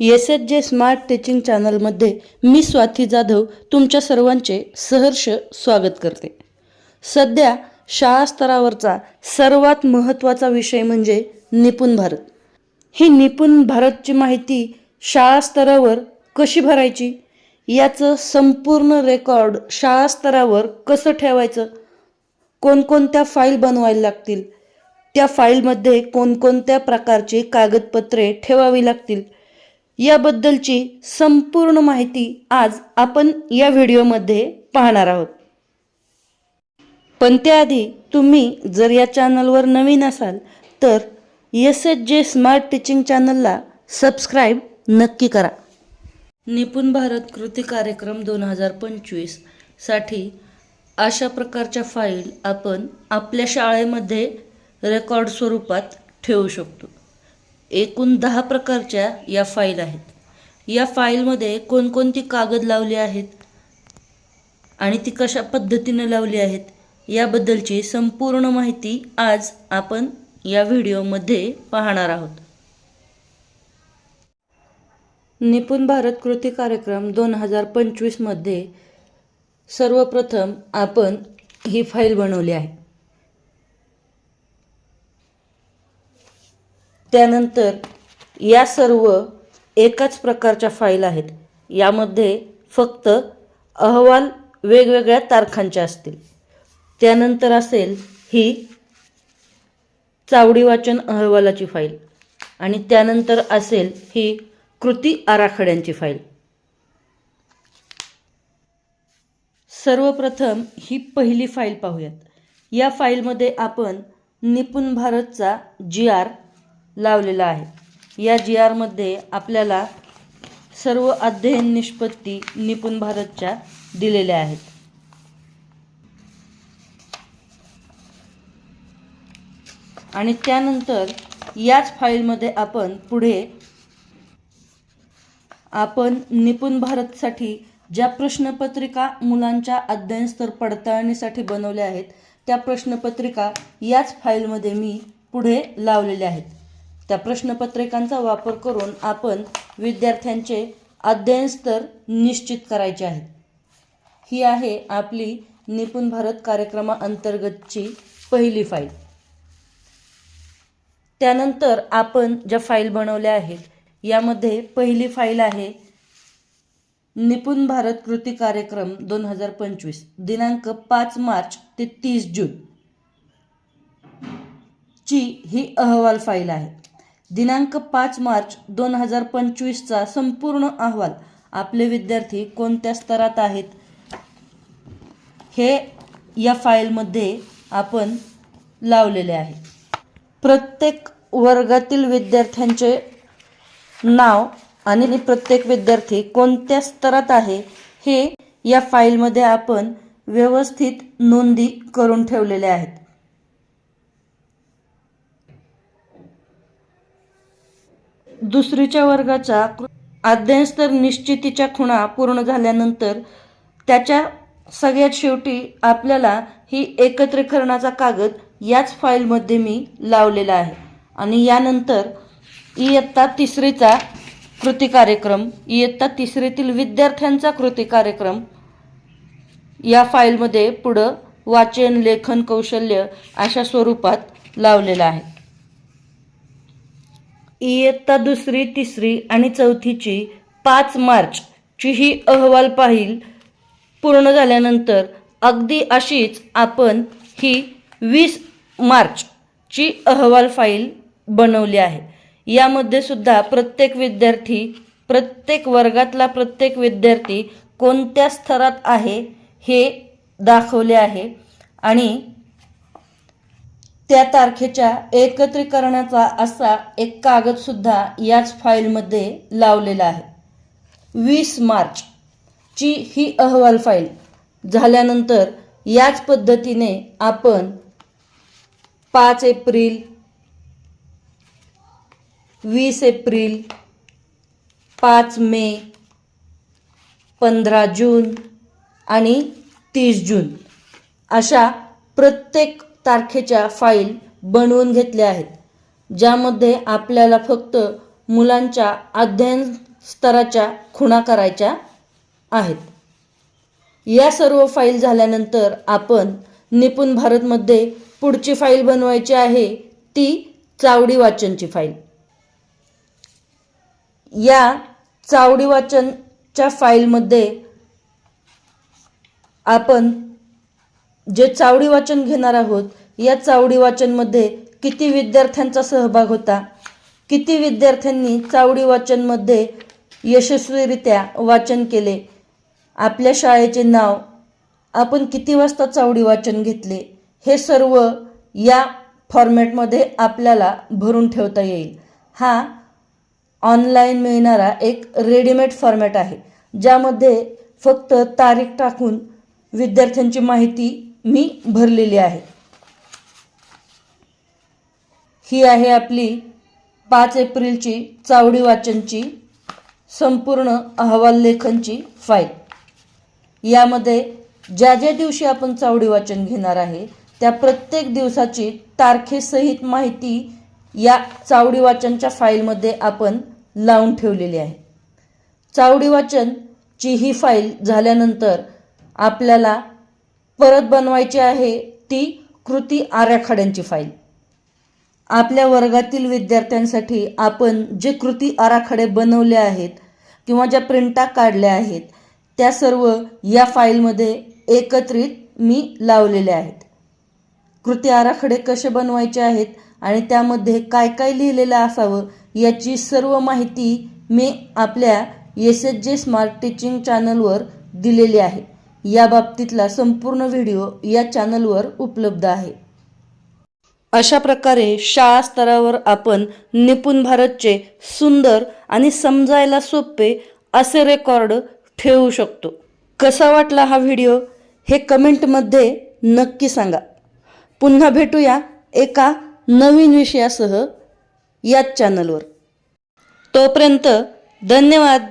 S H J smart teaching चॅनलमध्ये मी स्वाती जाधव तुमच्या सर्वांचे सहर्ष स्वागत करते. सध्या शाळा स्तरावरचा सर्वात महत्त्वाचा विषय म्हणजे निपुण भारत. ही निपुण भारतची माहिती शाळा स्तरावर कशी भरायची? याचं संपूर्ण रेकॉर्ड शाळा स्तरावर कसं ठेवायचं? कोणकोणत्या फाईल बनवायला लागतील? त्या फाईलमध्ये कोणकोणत्या प्रकारची कागदपत्रे ठेवावी लागतील? याबद्दलची संपूर्ण माहिती आज आपण या व्हिडिओमध्ये पाहणार आहोत. पण त्याआधी तुम्ही जर या चॅनलवर नवीन असाल तर S H J smart teaching चॅनलला सबस्क्राईब नक्की करा. निपुण भारत कृती कार्यक्रम दोन हजार पंचवीससाठी अशा प्रकारच्या फाईल आपण आपल्या शाळेमध्ये रेकॉर्ड स्वरूपात ठेवू शकतो. एकूण दहा प्रकारच्या या फाईल आहेत. या फाईलमध्ये कोणकोणती कागद लावली आहेत आणि ती कशा पद्धतीने लावली आहेत याबद्दलची संपूर्ण माहिती आज आपण या व्हिडिओमध्ये पाहणार आहोत. निपुण भारत कृती कार्यक्रम दोन हजार पंचवीसमध्ये सर्वप्रथम आपण ही फाईल बनवली आहे. त्यानंतर या सर्व एकाच प्रकारच्या फाईल आहेत. यामध्ये फक्त अहवाल वेगवेगळ्या तारखांचे असतील. त्यानंतर असेल ही चावडी वाचन अहवालाची फाईल आणि त्यानंतर असेल ही कृती आराखड्यांची फाईल सर्वप्रथम ही पहिली फाईल पाहूयात. या फाईलमध्ये आपण निपुण भारतचा जी आर लावलेला आहे. या जी आरमध्ये आपल्याला सर्व अध्ययन निष्पत्ती निपुण भारतच्या दिलेल्या आहेत. आणि त्यानंतर याच फाईलमध्ये आपण पुढे आपण निपुण भारतसाठी ज्या प्रश्नपत्रिका मुलांच्या अध्ययन स्तर पडताळणीसाठी बनवल्या आहेत त्या प्रश्नपत्रिका याच फाईलमध्ये मी पुढे लावलेल्या आहेत. त्या प्रश्नपत्रिकांचा वापर करून आपण विद्यार्थ्यांचे अध्ययन स्तर निश्चित करायचे आहेत. ही आहे आपली निपुण भारत कार्यक्रमाअंतर्गतची पहिली फाईल. त्यानंतर आपण ज्या फाईल बनवल्या आहेत यामध्ये पहिली फाईल आहे निपुण भारत कृती कार्यक्रम दोन हजार पंचवीस दिनांक पाच मार्च ते तीस जून. ची ही अहवाल फाईल आहे. दिनांक पाच मार्च दोन हजार पंचवीसचा संपूर्ण अहवाल आपले विद्यार्थी कोणत्या स्तरात आहेत? हे या फाईलमध्ये आपण लावलेले आहे. प्रत्येक वर्गातील विद्यार्थ्यांचे नाव आणि प्रत्येक विद्यार्थी कोणत्या स्तरात आहे हे या फाईलमध्ये आपण व्यवस्थित नोंदी करून ठेवलेले आहेत. दुसरीच्या वर्गाचा अध्ययन निश्चितीच्या खुणा पूर्ण झाल्यानंतर त्याच्या सगळ्यात शेवटी आपल्याला ही एकत्रीकरणाचा कागद याच फाईलमध्ये मी लावलेला आहे. आणि यानंतर इयत्ता तिसरीचा कृती कार्यक्रम इयत्ता तिसरीतील विद्यार्थ्यांचा कृती कार्यक्रम या फाईलमध्ये पुढं वाचन लेखन कौशल्य अशा स्वरूपात लावलेला आहे. इयत्ता दुसरी तिसरी आणि चौथीची पाच मार्चची ही अहवाल पाहिल पूर्ण झाल्यानंतर अगदी अशीच आपण ही वीस मार्चची अहवाल फाईल बनवली आहे. यामध्ये सुद्धा प्रत्येक विद्यार्थी प्रत्येक वर्गातला प्रत्येक विद्यार्थी कोणत्या स्तरात आहे हे दाखवले आहे आणि त्या तारखेच्या एकत्रीकरणाचा असा एक कागदसुद्धा याच फाईलमध्ये लावलेला आहे. वीस मार्चची ही अहवाल फाईल झाल्यानंतर याच पद्धतीने आपण पाच एप्रिल वीस एप्रिल पाच मे पंधरा जून आणि तीस जून अशा प्रत्येक तारखेच्या फाईल बनवून घेतल्या आहेत ज्यामध्ये आपल्याला फक्त मुलांच्या अध्ययन स्तराच्या खुणा करायच्या आहेत. या सर्व फाईल झाल्यानंतर आपण निपुण भारतमध्ये पुढची फाईल बनवायची आहे ती चावडी वाचनची फाईल या चावडी वाचनच्या फाईलमध्ये आपण जे चावडी वाचन घेणार आहोत या चावडी वाचनमध्ये किती विद्यार्थ्यांचा सहभाग होता? किती विद्यार्थ्यांनी चावडी वाचनमध्ये यशस्वीरित्या वाचन केले? आपल्या शाळेचे नाव आपण किती वाजता चावडी वाचन घेतले? हे सर्व या फॉर्मॅटमध्ये आपल्याला भरून ठेवता येईल. हा ऑनलाईन मिळणारा एक रेडीमेड फॉर्मॅट आहे ज्यामध्ये फक्त तारीख टाकून विद्यार्थ्यांची माहिती मी भरलेली आहे. ही आहे आपली पाच एप्रिलची चावडी वाचनची संपूर्ण अहवाल लेखनची फाईल. यामध्ये ज्या ज्या दिवशी आपण चावडी वाचन घेणार आहे त्या प्रत्येक दिवसाची तारखेसहित माहिती या चावडी वाचनच्या फाईलमध्ये आपण लावून ठेवलेली आहे. चावडी वाचनची ही फाईल झाल्यानंतर आपल्याला परत बनवायची आहे ती कृती आराखड्यांची फाईल. आपल्या वर्गातील विद्यार्थ्यांसाठी आपण जे कृती आराखडे बनवले आहेत किंवा ज्या प्रिंटा काढल्या आहेत त्या सर्व या फाईलमध्ये एकत्रित मी लावलेले आहेत. कृती आराखडे कसे बनवायचे आहेत आणि त्यामध्ये काय काय लिहिलेलं असावं याची सर्व माहिती मी आपल्या S H J smart teaching चॅनलवर दिलेली आहे. या बाबतीतला संपूर्ण व्हिडिओ या चॅनलवर उपलब्ध आहे. अशा प्रकारे शाळा स्तरावर आपण निपुण भारतचे सुंदर आणि समजायला सोपे असे रेकॉर्ड ठेवू शकतो. कसा वाटला हा व्हिडिओ हे कमेंटमध्ये नक्की सांगा. पुन्हा भेटूया एका नवीन विषयासह याच चॅनलवर. तोपर्यंत धन्यवाद.